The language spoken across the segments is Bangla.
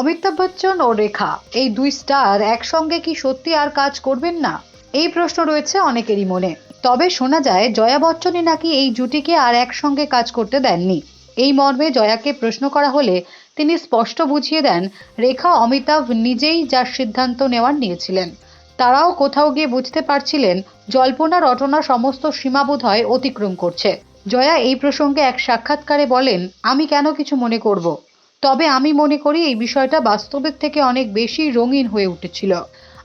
অমিতাভ বচ্চন ও রেখা, এই দুই স্টার একসঙ্গে কি সত্যি আর কাজ করবেন না? এই প্রশ্ন রয়েছে অনেকেরই মনে। তবে শোনা যায়, জয়া বচ্চনই নাকি এই জুটিকে আর একসঙ্গে কাজ করতে দেননি। এই মর্মে জয়াকে প্রশ্ন করা হলে তিনি স্পষ্ট বুঝিয়ে দেন, রেখা অমিতাভ নিজেই যার সিদ্ধান্ত নেওয়ার নিয়েছিলেন। তারাও কোথাও গিয়ে বুঝতে পারছিলেন, জল্পনা রটনা সমস্ত সীমাবোধ হয় অতিক্রম করছে। জয়া এই প্রসঙ্গে এক সাক্ষাৎকারে বলেন, আমি কেন কিছু মনে করব? তবে আমি মনে করি এই বিষয়টা বাস্তবের থেকে অনেক বেশি রঙিন হয়ে উঠেছিল।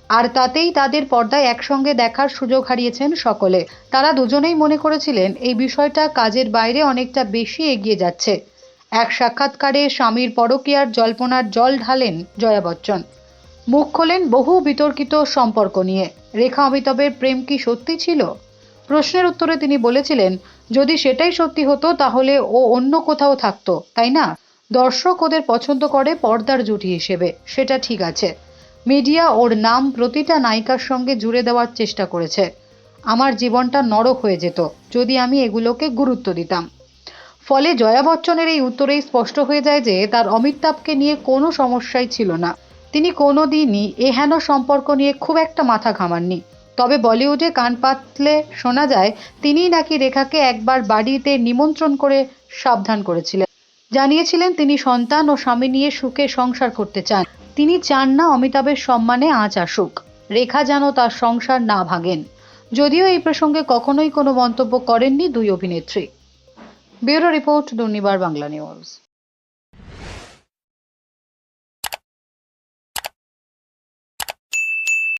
আর তাতেই তাদের পর্দায় একসঙ্গে দেখার সুযোগ হারিয়েছেন সকলে। তারা দুজনেই মনে করেছিলেন, এই বিষয়টা কাজের বাইরে অনেকটা বেশি এগিয়ে যাচ্ছে। এক সাক্ষাৎকারে স্বামীর পরকীয়ার জল্পনার জল ঢালেন জয়া বচ্চন। মুখ খোলেন বহু বিতর্কিত সম্পর্ক নিয়ে। রেখা অমিতাভের প্রেম কি সত্যি ছিল? প্রশ্নের উত্তরে তিনি বলেছিলেন, যদি সেটাই সত্যি হতো, তাহলে ও অন্য কোথাও থাকতো, তাই না? দর্শক ওদের পছন্দ করে পর্দার জুটি হিসেবে, সেটা ঠিক আছে। মিডিয়া ওর নাম প্রতিটা নায়িকার সঙ্গে জুড়ে দেওয়ার চেষ্টা করেছে। আমার জীবনটা নরক হয়ে যেত যদি আমি এগুলোকে গুরুত্ব দিতাম। ফলে জয়া বচ্চনের এই উত্তরেই স্পষ্ট হয়ে যায় যে তার অমিতাভকে নিয়ে কোনো সমস্যাই ছিল না। তিনি কোনো দিনই এহেন সম্পর্ক নিয়ে খুব একটা মাথা ঘামাননি। তবে বলিউডে কান পাতলে শোনা যায়, তিনিই নাকি রেখাকে একবার বাড়িতে নিমন্ত্রণ করে সাবধান করেছিলেন। জানিয়েছিলেন তিনি সন্তান ও স্বামী নিয়ে সুখে সংসার করতে চান। তিনি চান না অমিতাভের সম্মানে আজ আসুক। রেখা যেন তার সংসার না ভাঙেন। যদিও এই প্রসঙ্গে কখনোই কোনো মন্তব্য করেননি দুই অভিনেত্রী। Bureau report Durnibar Bangla news.